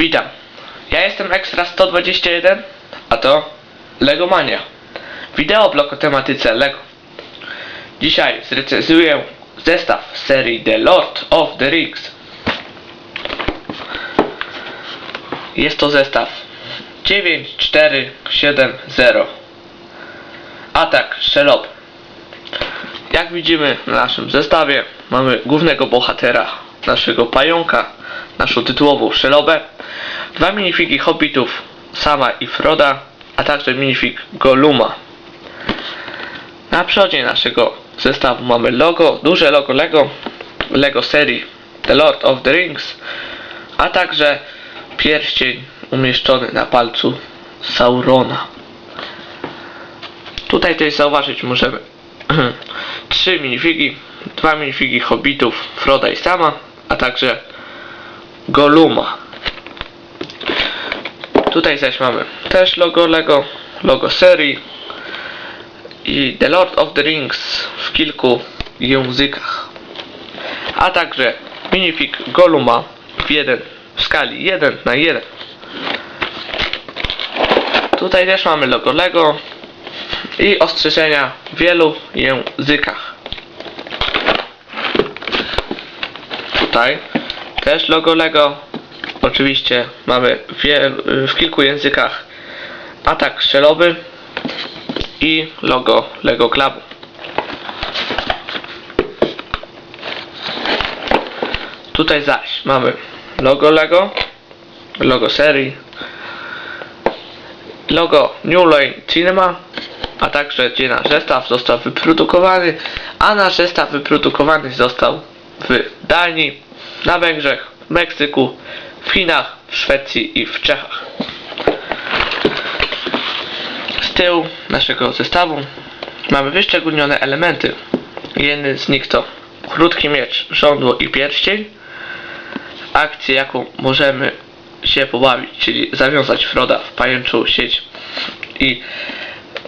Witam. Ja jestem Extra 121, a to Legomania. Wideoblog o tematyce Lego. Dzisiaj zrecenzuję zestaw serii The Lord of the Rings. Jest to zestaw 9470. Atak strzelowy. Jak widzimy na naszym zestawie mamy głównego bohatera, naszego pająka, naszą tytułową strzelobę, dwa minifigi hobbitów Sama i Froda, a także minifig Goluma. Na przodzie naszego zestawu mamy logo, duże logo Lego, Lego serii The Lord of the Rings, a także pierścień umieszczony na palcu Saurona. Tutaj też zauważyć możemy trzy minifigi, dwa minifigi hobbitów Froda i Sama, a także Goluma. Tutaj zaś mamy też logo Lego, logo serii i The Lord of the Rings w kilku językach. A także minifig Goluma w, jeden, w skali 1 na 1. Tutaj też mamy logo Lego i ostrzeżenia w wielu językach. Tutaj też logo Lego. Oczywiście mamy w, w kilku językach atak strzelowy i logo Lego Clubu. Tutaj zaś mamy logo Lego, logo serii, logo New Line Cinema, a także gdzie nasz zestaw został wyprodukowany, a nasz zestaw wyprodukowany został w Danii, na Węgrzech, w Meksyku, w Chinach, w Szwecji i w Czechach. Z tyłu naszego zestawu mamy wyszczególnione elementy. Jeden z nich to krótki miecz, żądło i pierścień. Akcję jaką możemy się pobawić, czyli zawiązać Froda w pajęczą sieć i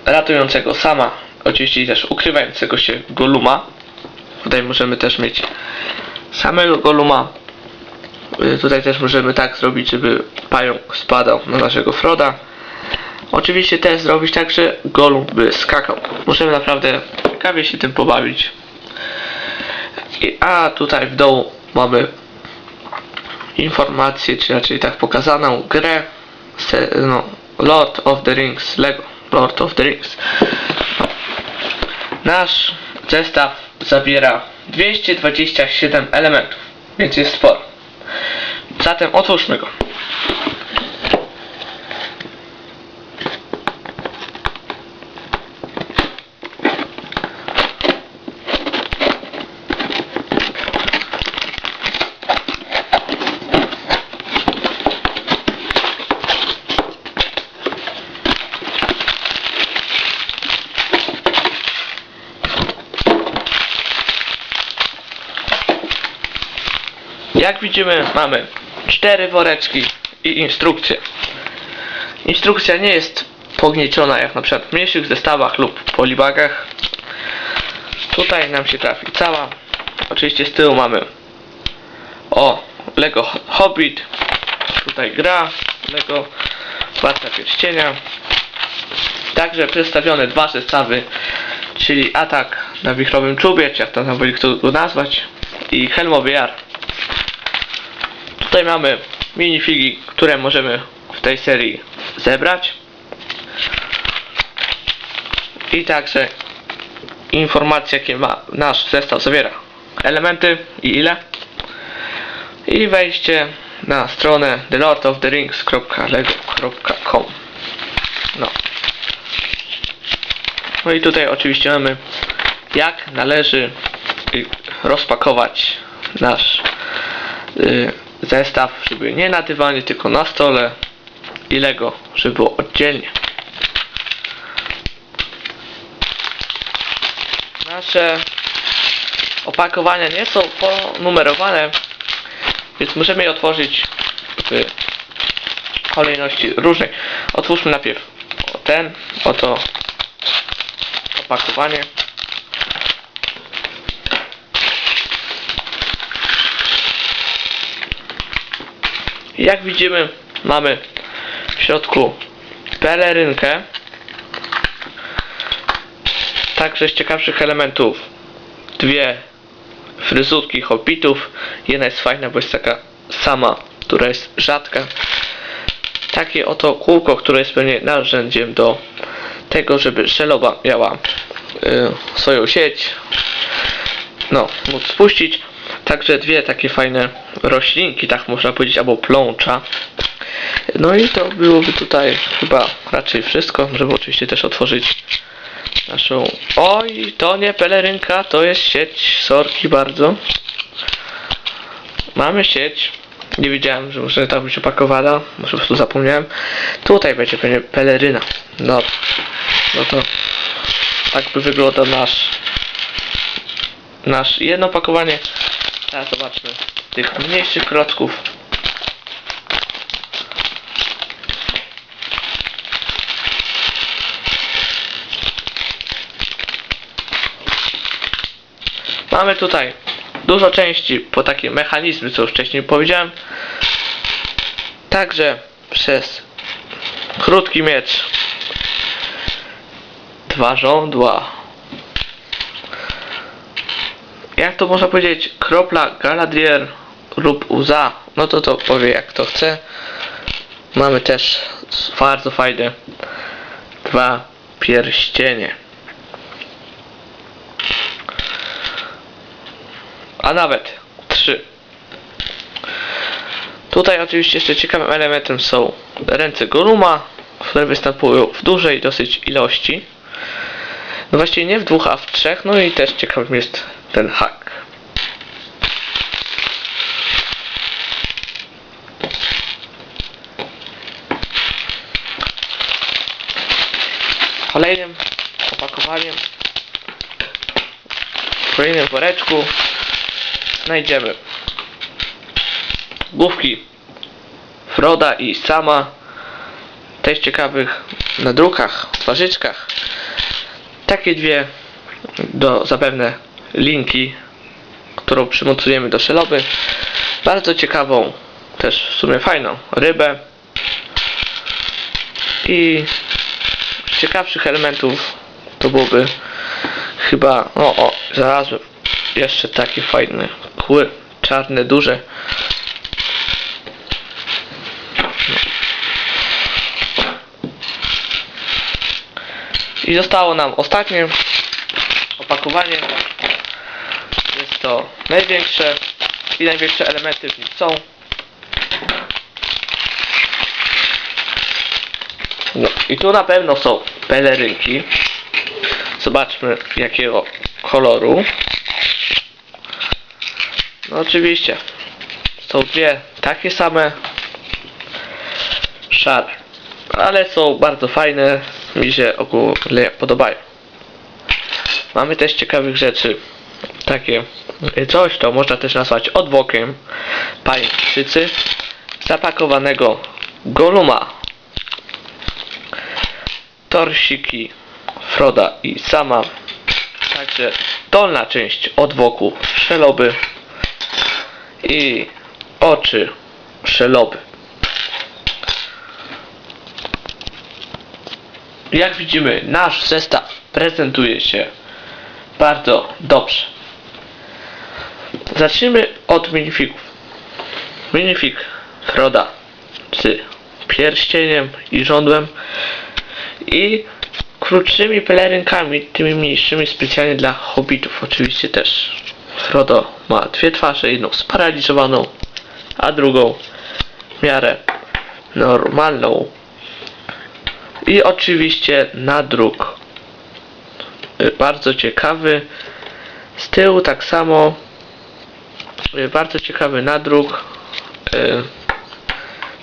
ratującego sama, oczywiście też ukrywającego się Goluma. Tutaj możemy też mieć samego Goluma. Y, Tutaj też możemy tak zrobić, żeby pająk spadał na naszego Froda. Oczywiście też zrobić tak, że Golum by skakał. Możemy naprawdę ciekawie się tym pobawić. A tutaj w dołu mamy informację, czy raczej tak pokazaną grę no, Lord of the Rings, Lego Lord of the Rings. Nasz zestaw zawiera 227 elementów, więc jest sporo. Zatem otwórzmy go. Jak widzimy mamy cztery woreczki i instrukcję. Instrukcja nie jest pognieciona jak na przykład w mniejszych zestawach lub polibagach. Tutaj nam się trafi cała. Oczywiście z tyłu mamy o Lego Hobbit. Tutaj gra Lego Władca Pierścienia. Także przedstawione dwa zestawy, czyli atak na wichrowym czubie, czy jak to tam woli kto go nazwać, i Helmowy Jar. Tutaj mamy minifigi, które możemy w tej serii zebrać. I także informacje, jakie ma nasz zestaw zawiera. Elementy i ile. I wejście na stronę thelordoftherings.lego.com No. No i tutaj oczywiście mamy jak należy rozpakować nasz y, zestaw, żeby nie na dywanie, tylko na stole i Lego, żeby było oddzielnie. Nasze opakowania nie są ponumerowane, więc możemy je otworzyć w kolejności różnej. Otwórzmy najpierw o ten, oto opakowanie. Jak widzimy, mamy w środku pelerynkę. Także z ciekawszych elementów dwie fryzurki hobbitów. Jedna jest fajna, bo jest taka sama, która jest rzadka. Takie oto kółko, które jest pewnie narzędziem do tego, żeby szelowa miała y, swoją sieć. No, móc spuścić. Także dwie takie fajne roślinki, tak można powiedzieć, albo plącza. No i to byłoby tutaj chyba raczej wszystko, żeby oczywiście też otworzyć naszą... Oj, to nie pelerynka, to jest sieć, sorki bardzo. Mamy sieć. Nie wiedziałem, że może tak być opakowana, może po prostu zapomniałem. Tutaj będzie pewnie peleryna. No, no to tak by wyglądał nasz nasz jedno opakowanie. Teraz zobaczmy tych mniejszych klocków. Mamy tutaj dużo części po takie mechanizmy, co już wcześniej powiedziałem. Także przez krótki miecz dwa żądła. Jak to można powiedzieć? Kropla Galadriel lub łza. No to to powie jak to chce. Mamy też bardzo fajne dwa pierścienie. A nawet trzy. Tutaj oczywiście jeszcze ciekawym elementem są ręce Goruma, które występują w dużej dosyć ilości. No właściwie nie w dwóch, a w trzech. No i też ciekawym jest ten hak. Kolejnym opakowaniem w kolejnym woreczku znajdziemy główki Froda i Sama też ciekawych na drukach, twarzyczkach takie dwie do zapewne linki którą przymocujemy do szeloby. Bardzo ciekawą też w sumie fajną rybę. I z ciekawszych elementów to byłoby chyba o o znalazłem jeszcze takie fajne kły czarne duże. I zostało nam ostatnie opakowanie to największe i największe elementy w nim są. No i tu na pewno są pelerynki. Zobaczmy jakiego koloru. No oczywiście są dwie takie same szare ale są bardzo fajne mi się ogólnie podobają. Mamy też ciekawych rzeczy takie coś to można też nazwać odwokiem pańszczycy zapakowanego goluma. Torsiki Froda i sama. Także dolna część odwoku szeloby i oczy szeloby jak widzimy nasz zestaw prezentuje się bardzo dobrze zacznijmy od minifigów minifig Froda z pierścieniem i żądłem i krótszymi pelerynkami, tymi mniejszymi specjalnie dla hobbitów. Oczywiście też Frodo ma dwie twarze, jedną sparaliżowaną a drugą w miarę normalną. I oczywiście nadruk y, bardzo ciekawy. Z tyłu tak samo bardzo ciekawy nadruk y,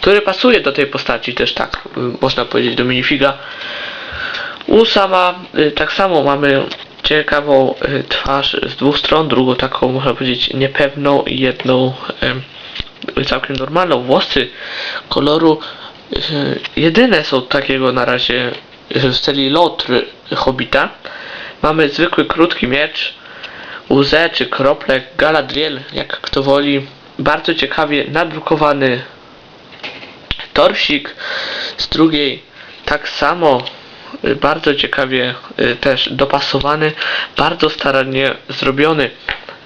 który pasuje do tej postaci też tak można powiedzieć do minifiga u sama tak samo mamy ciekawą twarz z dwóch stron drugą taką można powiedzieć niepewną i jedną całkiem normalną włosy koloru jedyne są takiego na razie w styli lotry Hobbita. Mamy zwykły krótki miecz, łzę czy krople, Galadriel, jak kto woli. Bardzo ciekawie nadrukowany torsik, z drugiej tak samo y, bardzo ciekawie y, też dopasowany, bardzo starannie zrobiony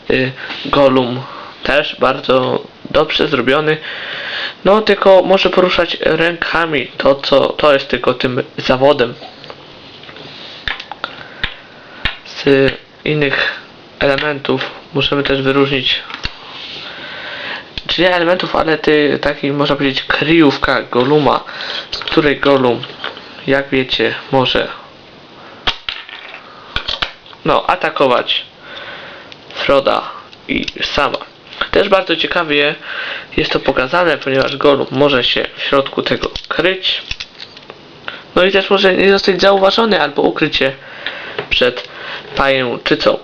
y, Golum też bardzo dobrze zrobiony. No tylko może poruszać rękami, to co to jest tylko tym zawodem. Z innych elementów możemy też wyróżnić czy nie elementów, ale ty taki można powiedzieć kryjówka Goluma, której Golum, jak wiecie, może no atakować Froda i sama. Też bardzo ciekawie jest to pokazane, ponieważ Golum może się w środku tego kryć. No i też może nie zostać zauważony albo ukryć się przed pajęczycą.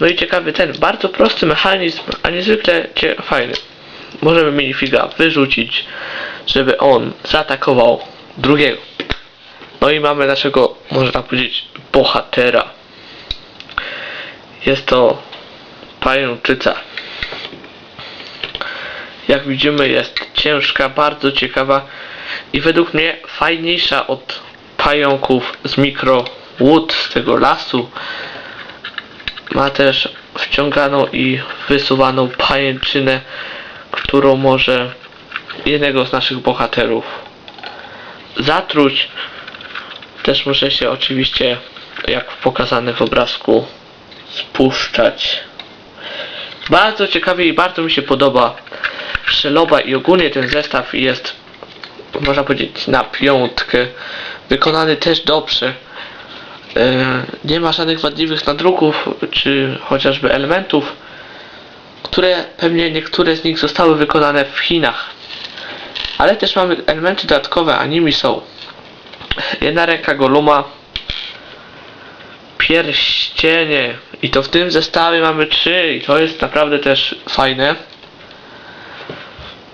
No i ciekawy ten bardzo prosty mechanizm, a niezwykle fajny. Możemy minifiga wyrzucić, żeby on zaatakował drugiego. No i mamy naszego, można powiedzieć, bohatera. Jest to pajęczyca. Jak widzimy jest ciężka, bardzo ciekawa i według mnie fajniejsza od pająków z mikro łód z tego lasu. Ma też wciąganą i wysuwaną pajęczynę, którą może jednego z naszych bohaterów zatruć. Też może się oczywiście, jak pokazane w obrazku, spuszczać. Bardzo ciekawie i bardzo mi się podoba Szeloba i ogólnie ten zestaw jest, można powiedzieć, na piątkę. Wykonany też dobrze. E, Nie ma żadnych wadliwych nadruków, czy chociażby elementów, które pewnie niektóre z nich zostały wykonane w Chinach. Ale też mamy elementy dodatkowe, a nimi są jedna ręka Goluma, pierścienie i to w tym zestawie mamy trzy i to jest naprawdę też fajne.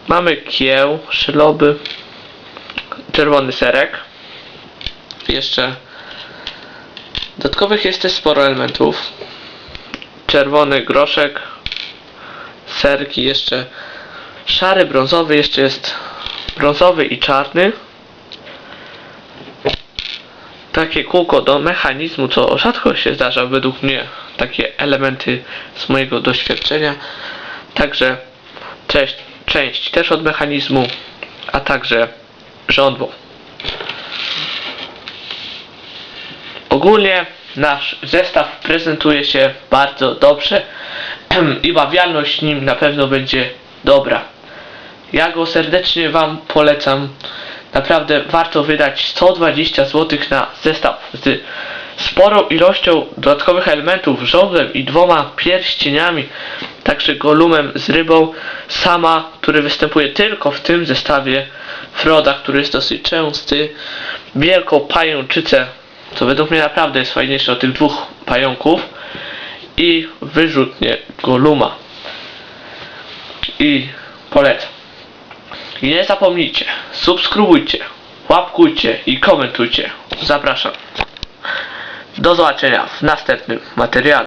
Mamy kieł, szyloby, czerwony serek. Jeszcze dodatkowych jest też sporo elementów. Czerwony groszek, serki jeszcze szary, brązowy, jeszcze jest brązowy i czarny. Takie kółko do mechanizmu, co rzadko się zdarza według mnie, takie elementy z mojego doświadczenia. Także część, część też od mechanizmu, a także żądło. Ogólnie nasz zestaw prezentuje się bardzo dobrze i bawialność nim na pewno będzie dobra. Ja go serdecznie Wam polecam. Naprawdę warto wydać 120 zł na zestaw z sporą ilością dodatkowych elementów, żądłem i dwoma pierścieniami, także golumem z rybą, sama, który występuje tylko w tym zestawie, Froda, który jest dosyć częsty, wielką pajęczycę, co według mnie naprawdę jest fajniejsze od tych dwóch pająków i wyrzutnie goluma. I polecam. I nie zapomnijcie, subskrybujcie, łapkujcie i komentujcie. Zapraszam. Do zobaczenia w następnym materiale.